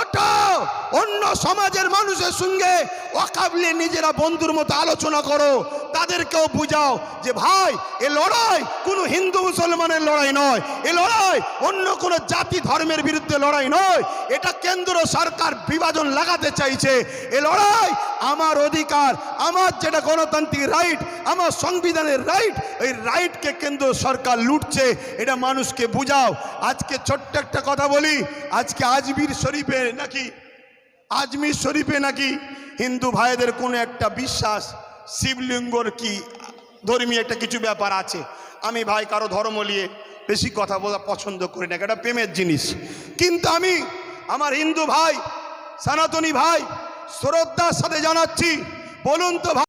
ওটা অন্য সমাজের মানুষের সঙ্গে অকাবলে নিজেরা বন্ধুর মতো আলোচনা করো। তাদেরকেও বুঝাও যে, ভাই, এ লড়াই কোনো হিন্দু মুসলমানের লড়াই নয়। এ লড়াই অন্য কোনো জাতি ধর্মের বিরুদ্ধে লড়াই নয়। এটা কেন্দ্র সরকার বিভাজন লাগাতে চাইছে। এ লড়াই আমার অধিকার, আমার যেটা গণতান্ত্রিক রাইট, আমার সংবিধানের রাইট, এই রাইটকে কেন্দ্র সরকার লুটছে। এটা মানুষকে বুঝাও। আজকে ছোট্ট একটা কথা বলি। আজকে আজমির শরীফে নাকি আজমির শরীফে নাকি হিন্দু ভাইদের কোনো একটা বিশ্বাস, শিবলিঙ্গর কি ধর্মীয় একটা কিছু ব্যাপার আছে? আমি ভাই কারও ধর্ম নিয়ে বেশি কথা বলা পছন্দ করি না, এটা প্রেমের জিনিস। কিন্তু আমি আমার হিন্দু ভাই, সনাতনী ভাই, শ্রদ্ধার সাথে জানাচ্ছি, বলুন তো